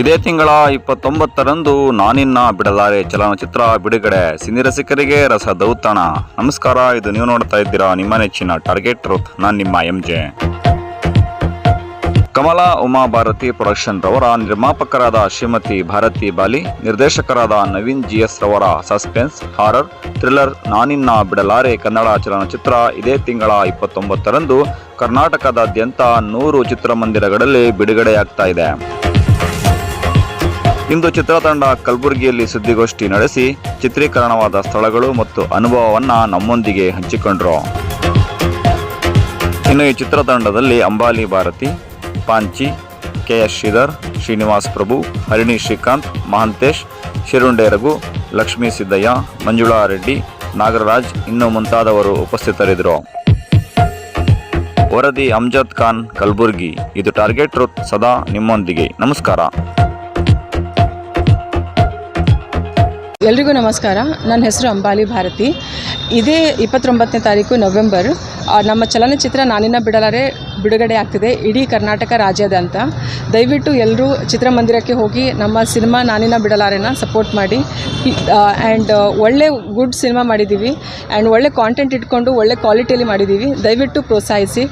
ಇದೇ ತಿಂಗಳ ಇಪ್ಪತ್ತೊಂಬತ್ತರಂದು ನಾನಿನ್ನ ಬಿಡಲಾರೆ ಚಲನಚಿತ್ರ ಬಿಡುಗಡೆ. ಸಿನಿ ರಸಿಕರಿಗೆ ರಸ ದೌತಣ. ನಮಸ್ಕಾರ, ಇದು ನೀವು ನೋಡ್ತಾ ಇದ್ದೀರಾ ನಿಮ್ಮ ನೆಚ್ಚಿನ ಟಾರ್ಗೆಟ್ ರೂತ್. ನಾನು ನಿಮ್ಮ M J Kamala Uma Bharati production ರವರ ನಿರ್ಮಾಪಕರಾದ ಶ್ರೀಮತಿ ಭಾರತಿ ಬಾಲಿ, ನಿರ್ದೇಶಕರಾದ ನವೀನ್ ಜಿ ಎಸ್ ರವರ suspense, horror, thriller, Naaninna Bidalaare Kannada ಚಲನಚಿತ್ರ ಇದೇ ತಿಂಗಳ ಇಪ್ಪತ್ತೊಂಬತ್ತರಂದು ಕರ್ನಾಟಕದಾದ್ಯಂತ ನೂರು ಚಿತ್ರಮಂದಿರಗಳಲ್ಲಿ ಬಿಡುಗಡೆಯಾಗ್ತಾ ಇದೆ. ಇಂದು ಚಿತ್ರತಂಡ ಕಲಬುರಗಿಯಲ್ಲಿ ಸುದ್ದಿಗೋಷ್ಠಿ ನಡೆಸಿ ಚಿತ್ರೀಕರಣವಾದ ಸ್ಥಳಗಳು ಮತ್ತು ಅನುಭವವನ್ನ ನಮ್ಮೊಂದಿಗೆ ಹಂಚಿಕೊಂಡರು. ಇನ್ನು ಈ ಚಿತ್ರತಂಡದಲ್ಲಿ ಅಂಬಾಲಿ ಭಾರತಿ, ಪಾಂಚಿ ಕೆ ಎಸ್ ಶ್ರೀಧರ್, ಶ್ರೀನಿವಾಸ್ ಪ್ರಭು, ಹರಿಣಿ ಶ್ರೀಕಾಂತ್, ಮಹಾಂತೇಶ್, ಶಿರುಂಡೆ ರಘು, ಲಕ್ಷ್ಮೀ ಸಿದ್ದಯ್ಯ, ಮಂಜುಳಾ ರೆಡ್ಡಿ, ನಾಗರಾಜ್ ಇನ್ನು ಮುಂತಾದವರು ಉಪಸ್ಥಿತರಿದ್ದರು. ವರದಿ ಅಮ್ಜದ್ ಖಾನ್, ಕಲಬುರ್ಗಿ. ಇದು ಟಾರ್ಗೆಟ್ ರುತ್ ಸದಾ ನಿಮ್ಮೊಂದಿಗೆ. ನಮಸ್ಕಾರ. ಎಲ್ರಿಗೂ ನಮಸ್ಕಾರ. ನನ್ನ ಹೆಸರು ಅಂಬಾಲಿ ಭಾರತಿ. ಇದೇ ಇಪ್ಪತ್ತೊಂಬತ್ತನೇ ತಾರೀಕು ನವೆಂಬರ್. ನಮ್ಮ ಚಲನಚಿತ್ರ ನಾನಿನ ಬಿಡಲಾರೆ ಬಿಡುಗಡೆ ಆಗ್ತಿದೆ ಇಡೀ ಕರ್ನಾಟಕ ರಾಜ್ಯಾದ್ಯಂತ. ದಯವಿಟ್ಟು ಎಲ್ಲರೂ ಚಿತ್ರಮಂದಿರಕ್ಕೆ ಹೋಗಿ ನಮ್ಮ ಸಿನಿಮಾ ನಾನಿನ ಬಿಡಲಾರೆನ ಸಪೋರ್ಟ್ ಮಾಡಿ. ಆ್ಯಂಡ್ ಒಳ್ಳೆ ಗುಡ್ ಸಿನಿಮಾ ಮಾಡಿದ್ದೀವಿ ಆ್ಯಂಡ್ ಒಳ್ಳೆ ಕಾಂಟೆಂಟ್ ಇಟ್ಕೊಂಡು ಒಳ್ಳೆ ಕ್ವಾಲಿಟಿಯಲ್ಲಿ ಮಾಡಿದ್ದೀವಿ ದಯವಿಟ್ಟು ಪ್ರೋತ್ಸಾಹಿಸಿ.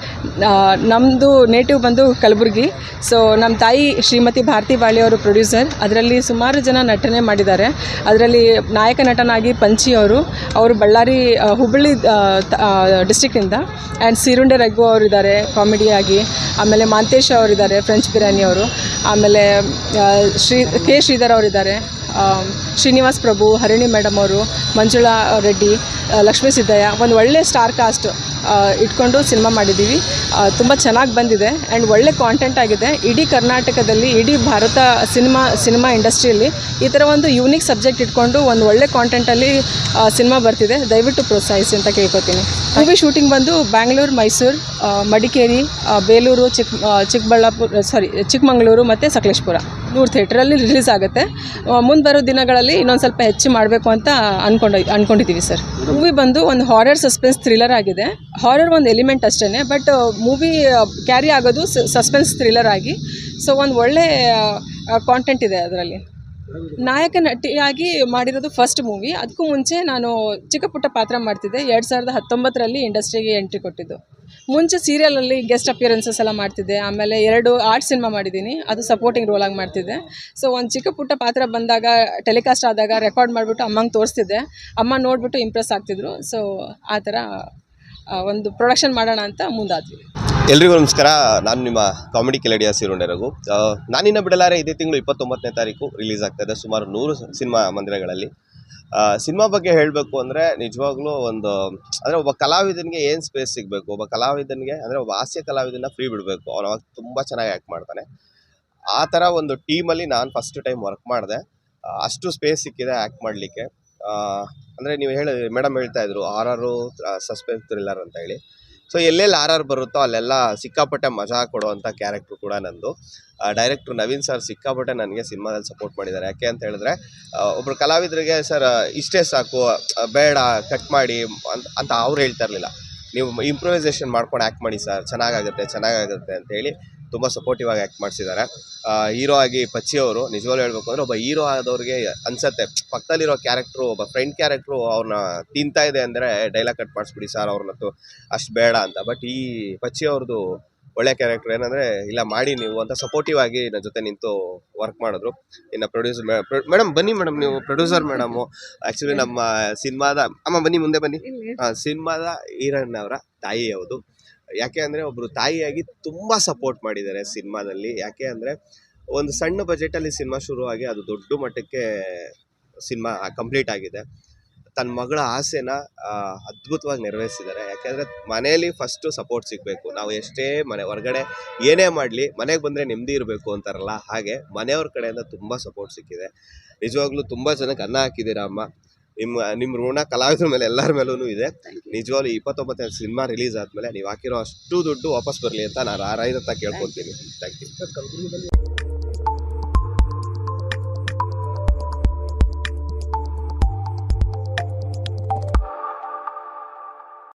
ನಮ್ಮದು ನೇಟಿವ್ ಬಂದು ಕಲಬುರಗಿ. ಸೊ ನಮ್ಮ ತಾಯಿ ಶ್ರೀಮತಿ ಭಾರತಿ ಬಾಳಿ ಅವರು ಪ್ರೊಡ್ಯೂಸರ್ ಅದರಲ್ಲಿ ಸುಮಾರು ಜನ ನಟನೆ ಮಾಡಿದ್ದಾರೆ. ಅದರಲ್ಲಿ ನಾಯಕ ನಟನಾಗಿ ಪಂಚಿ ಅವರು. ಅವರು ಬಳ್ಳಾರಿ ಹುಬ್ಬಳ್ಳಿ ಡಿಸ್ಟಿಕ್ನಿಂದ ಆ್ಯಂಡ್ ಸಿರುಂಡೆ ರಘು ಅವರಿದ್ದಾರೆ ಕಾಮಿಡಿಯಾಗಿ ಆಮೇಲೆ ಮಾಂತೇಶ್ ಅವರಿದ್ದಾರೆ ಫ್ರೆಂಚ್ ಬಿರಿಯಾನಿ ಅವರು. ಆಮೇಲೆ ಶ್ರೀ, ಕೆ ಶ್ರೀಧರ್ ಅವರಿದ್ದಾರೆ ಶ್ರೀನಿವಾಸ್ ಪ್ರಭು, ಹರಿಣಿ ಮೇಡಮ್ ಅವರು, ಮಂಜುಳಾ ರೆಡ್ಡಿ, ಲಕ್ಷ್ಮೀ ಸಿದ್ದಯ್ಯ, ಒಂದು ಒಳ್ಳೆ ಸ್ಟಾರ್ ಕಾಸ್ಟ್ ಇಟ್ಕೊಂಡು ಸಿನಿಮಾ ಮಾಡಿದ್ದೀವಿ ತುಂಬ ಚೆನ್ನಾಗಿ ಬಂದಿದೆ ಆ್ಯಂಡ್ ಒಳ್ಳೆ ಕಾಂಟೆಂಟ್ ಆಗಿದೆ. ಇಡೀ ಕರ್ನಾಟಕದಲ್ಲಿ, ಇಡೀ ಭಾರತ ಸಿನಿಮಾ ಸಿನಿಮಾ ಇಂಡಸ್ಟ್ರಿಯಲ್ಲಿ ಈ ಥರ ಒಂದು ಯೂನಿಕ್ ಸಬ್ಜೆಕ್ಟ್ ಇಟ್ಕೊಂಡು ಒಂದು ಒಳ್ಳೆ ಕಾಂಟೆಂಟಲ್ಲಿ ಸಿನಿಮಾ ಬರ್ತಿದೆ. ದಯವಿಟ್ಟು ಪ್ರೋತ್ಸಾಹಿಸಿ ಅಂತ ಕೇಳ್ಕೊತೀನಿ. ಮೂವಿ ಶೂಟಿಂಗ್ ಬಂದು ಬ್ಯಾಂಗ್ಳೂರು ಮೈಸೂರು ಮಡಿಕೇರಿ ಬೇಲೂರು ಚಿಕ್ಕ ಚಿಕ್ಕಬಳ್ಳಾಪುರ ಸಾರಿ ಚಿಕ್ಕಮಗಳೂರು ಮತ್ತು ಸಕಲೇಶ್ಪುರ ನೂರು ಥಿಯೇಟ್ರಲ್ಲಿ ರಿಲೀಸ್ ಆಗುತ್ತೆ. ಮುಂದೆ ಬರೋ ದಿನಗಳಲ್ಲಿ ಇನ್ನೊಂದು ಸ್ವಲ್ಪ ಹೆಚ್ಚು ಮಾಡಬೇಕು ಅಂತ ಅಂದ್ಕೊಂಡು ಅಂದ್ಕೊಂಡಿದ್ದೀವಿ ಸರ್. ಮೂವಿ ಬಂದು ಒಂದು ಹಾರರ್ ಸಸ್ಪೆನ್ಸ್ ಥ್ರಿಲ್ಲರ್ ಆಗಿದೆ. ಹಾರರ್ ಒಂದು ಎಲಿಮೆಂಟ್ ಅಷ್ಟೇ ಬಟ್ ಮೂವಿ ಕ್ಯಾರಿ ಆಗೋದು ಸಸ್ಪೆನ್ಸ್ ಥ್ರಿಲ್ಲರ್ ಆಗಿ. ಸೊ ಒಂದು ಒಳ್ಳೆ ಕಾಂಟೆಂಟ್ ಇದೆ ಅದರಲ್ಲಿ. ನಾಯಕ ನಟಿಯಾಗಿ ಮಾಡಿರೋದು ಫಸ್ಟ್ ಮೂವಿ ಅದಕ್ಕೂ ಮುಂಚೆ ನಾನು ಚಿಕ್ಕ ಪುಟ್ಟ ಪಾತ್ರ ಮಾಡ್ತಿದ್ದೆ. ಎರಡು ಸಾವಿರದ ಹತ್ತೊಂಬತ್ತರಲ್ಲಿ ಇಂಡಸ್ಟ್ರಿಗೆ ಎಂಟ್ರಿ ಕೊಟ್ಟಿದ್ದು. ಮುಂಚೆ ಸೀರಿಯಲಲ್ಲಿ ಗೆಸ್ಟ್ ಅಪಿಯರೆನ್ಸಸ್ ಎಲ್ಲ ಮಾಡ್ತಿದ್ದೆ. ಆಮೇಲೆ ಎರಡು ಆರ್ಟ್ ಸಿನಿಮಾ ಮಾಡಿದ್ದೀನಿ. ಅದು ಸಪೋರ್ಟಿಂಗ್ ರೋಲ್ ಆಗಿ ಮಾಡ್ತಿದ್ದೆ. ಸೊ ಒಂದು ಚಿಕ್ಕ ಪುಟ್ಟ ಪಾತ್ರ ಬಂದಾಗ ಟೆಲಿಕಾಸ್ಟ್ ಆದಾಗ ರೆಕಾರ್ಡ್ ಮಾಡಿಬಿಟ್ಟು ಅಮ್ಮಂಗೆ ತೋರಿಸ್ತಿದ್ದೆ. ಅಮ್ಮ ನೋಡಿಬಿಟ್ಟು ಇಂಪ್ರೆಸ್ ಆಗ್ತಿದ್ರು. ಸೊ ಆ ಥರ ಒಂದು ಪ್ರೊಡಕ್ಷನ್ ಮಾಡೋಣ ಅಂತ ಮುಂದಾದ್ವಿ. ಎಲ್ರಿಗೂ ನಮಸ್ಕಾರ. ನಾನು ನಿಮ್ಮ ಕಾಮಿಡಿ ಕೆಲಡಿಯ ಸಿರುಂಡೆ ರಘು. ನಾನಿನ್ನ ಬಿಡಲಾರೆ ಇದೇ ತಿಂಗಳು ಇಪ್ಪತ್ತೊಂಬತ್ತನೇ ತಾರೀಕು ರಿಲೀಸ್ ಆಗ್ತಾ ಇದೆ. ಸುಮಾರು ನೂರು ಸಿನಿಮಾ ಮಂದಿರಗಳಲ್ಲಿ. ಸಿನಿಮಾ ಬಗ್ಗೆ ಹೇಳಬೇಕು ಅಂದರೆ ನಿಜವಾಗ್ಲೂ ಒಂದು, ಅಂದರೆ ಒಬ್ಬ ಕಲಾವಿದನಿಗೆ ಏನು ಸ್ಪೇಸ್ ಸಿಗಬೇಕು? ಒಬ್ಬ ಕಲಾವಿದನಿಗೆ ಅಂದರೆ ಒಬ್ಬ ಹಾಸ್ಯ ಕಲಾವಿದನ ಫ್ರೀ ಬಿಡಬೇಕು. ಅವನು ಅವಾಗ ತುಂಬ ಚೆನ್ನಾಗಿ ಆ್ಯಕ್ಟ್ ಮಾಡ್ತಾನೆ. ಆ ಥರ ಒಂದು ಟೀಮಲ್ಲಿ ನಾನು ಫಸ್ಟ್ ಟೈಮ್ ವರ್ಕ್ ಮಾಡಿದೆ. ಅಷ್ಟು ಸ್ಪೇಸ್ ಸಿಕ್ಕಿದೆ ಆ್ಯಕ್ಟ್ ಮಾಡಲಿಕ್ಕೆ. ಅಂದರೆ ನೀವು ಹೇಳಿ ಮೇಡಮ್ ಹೇಳ್ತಾ ಇದ್ರು ಆರ್ ಸಸ್ಪೆನ್ಸ್ ಥ್ರಿಲ್ಲರ್ ಅಂತ ಹೇಳಿ. ಸೊ ಎಲ್ಲೆಲ್ಲಿ ಆರ್ ಆರ್ ಬರುತ್ತೋ ಅಲ್ಲೆಲ್ಲ ಸಿಕ್ಕಾಪಟ್ಟೆ ಮಜಾ ಕೊಡುವಂಥ ಕ್ಯಾರೆಕ್ಟ್ರು ಕೂಡ ನಂದು. ಡೈರೆಕ್ಟ್ರು ನವೀನ್ ಸರ್ ಸಿಕ್ಕಾಪಟ್ಟೆ ನನಗೆ ಸಿನಿಮಾದಲ್ಲಿ ಸಪೋರ್ಟ್ ಮಾಡಿದ್ದಾರೆ. ಯಾಕೆ ಅಂತ ಹೇಳಿದ್ರೆ ಒಬ್ಬರು ಕಲಾವಿದರಿಗೆ ಸರ್ ಇಷ್ಟೇ ಸಾಕು ಬೇಡ ಕಟ್ ಮಾಡಿ ಅಂತ ಅಂತ ಅವ್ರು ಹೇಳ್ತಾ ಇರಲಿಲ್ಲ. ನೀವು ಇಂಪ್ರೂವೈಸೇಷನ್ ಮಾಡ್ಕೊಂಡು ಆ್ಯಕ್ಟ್ ಮಾಡಿ ಸರ್ ಚೆನ್ನಾಗಾಗುತ್ತೆ ಚೆನ್ನಾಗಾಗುತ್ತೆ ಅಂತ ಹೇಳಿ ತುಂಬ ಸಪೋರ್ಟಿವ್ ಆಗಿ ಆ್ಯಕ್ಟ್ ಮಾಡಿಸಿದ್ದಾರೆ. ಹೀರೋ ಆಗಿ ಪಚ್ಚಿ ಅವರು ನಿಜವಾಗ್ಲೂ ಹೇಳ್ಬೇಕು ಅಂದರೆ ಒಬ್ಬ ಹೀರೋ ಆದವ್ರಿಗೆ ಅನ್ಸತ್ತೆ. ಪಕ್ಕದಲ್ಲಿರೋ ಕ್ಯಾರೆಕ್ಟ್ರು ಒಬ್ಬ ಫ್ರೆಂಡ್ ಕ್ಯಾರೆಕ್ಟ್ರು ಅವ್ರನ್ನ ತಿಂತಾ ಇದೆ ಅಂದರೆ ಡೈಲಾಗ್ ಕಟ್ ಮಾಡಿಸ್ಬಿಡಿ ಸರ್ ಅವ್ರನ್ನತ್ತು ಅಷ್ಟು ಬೇಡ ಅಂತ. ಬಟ್ ಈ ಪಚ್ಚಿ ಅವ್ರದ್ದು ಒಳ್ಳೆ ಕ್ಯಾರೆಕ್ಟರ್ ಏನಂದರೆ ಇಲ್ಲ ಮಾಡಿ ನೀವು ಅಂತ ಸಪೋರ್ಟಿವ್ ಆಗಿ ನನ್ನ ಜೊತೆ ನಿಂತು ವರ್ಕ್ ಮಾಡಿದ್ರು. ಇನ್ನು ಪ್ರೊಡ್ಯೂಸರ್ ಮೇಡಮ್ ಬನ್ನಿ ಮೇಡಮ್ ನೀವು ಪ್ರೊಡ್ಯೂಸರ್ ಮೇಡಮು ಆ್ಯಕ್ಚುಲಿ ನಮ್ಮ ಸಿನಿಮಾದ ಅಮ್ಮ ಬನ್ನಿ ಮುಂದೆ ಬನ್ನಿ. ಸಿನಿಮಾದ ಹೀರೋಯಿನ್ ಅವರ ತಾಯಿ ಹೌದು ಯಾಕೆ ಅಂದರೆ ಒಬ್ಬರು ತಾಯಿಯಾಗಿ ತುಂಬ ಸಪೋರ್ಟ್ ಮಾಡಿದ್ದಾರೆ ಸಿನಿಮಾದಲ್ಲಿ. ಯಾಕೆ ಅಂದರೆ ಒಂದು ಸಣ್ಣ ಬಜೆಟಲ್ಲಿ ಸಿನಿಮಾ ಶುರುವಾಗಿ ಅದು ದೊಡ್ಡ ಮಟ್ಟಕ್ಕೆ ಸಿನಿಮಾ ಕಂಪ್ಲೀಟ್ ಆಗಿದೆ. ತನ್ನ ಮಗಳ ಆಸೆನ ಅದ್ಭುತವಾಗಿ ನೆರವೇರಿಸಿದ್ದಾರೆ. ಯಾಕೆಂದರೆ ಮನೆಯಲ್ಲಿ ಫಸ್ಟು ಸಪೋರ್ಟ್ ಸಿಗಬೇಕು. ನಾವು ಎಷ್ಟೇ ಮನೆ, ಹೊರಗಡೆ ಏನೇ ಮಾಡಲಿ, ಮನೆಗೆ ಬಂದರೆ ನೆಮ್ಮದಿ ಇರಬೇಕು ಅಂತಾರಲ್ಲ, ಹಾಗೆ ಮನೆಯವ್ರ ಕಡೆಯಿಂದ ತುಂಬ ಸಪೋರ್ಟ್ ಸಿಕ್ಕಿದೆ. ನಿಜವಾಗ್ಲೂ ತುಂಬ ಜನಕ್ಕೆ ಅನ್ನ ಹಾಕಿದ್ದೀರಾ ಅಮ್ಮ? ನಿಮ್ಮ ನಿಮ್ಮ ಋಣ ಕಲಾವಿದರ ಮೇಲೆ ಎಲ್ಲರ ಮೇಲೂ ಇದೆ. ನಿಜವಾಗ್ಲೂ ಇಪ್ಪತ್ತೊಂಬತ್ತನೇ ಸಿನಿಮಾ ರಿಲೀಸ್ ಆದಮೇಲೆ ನೀವು ಹಾಕಿರೋ ಅಷ್ಟು ದುಡ್ಡು ವಾಪಸ್ ಬರಲಿ ಅಂತ ನಾನು ಆರಾಯದತ್ತ ಕೇಳ್ಕೊತೀನಿ ಥ್ಯಾಂಕ್ ಯು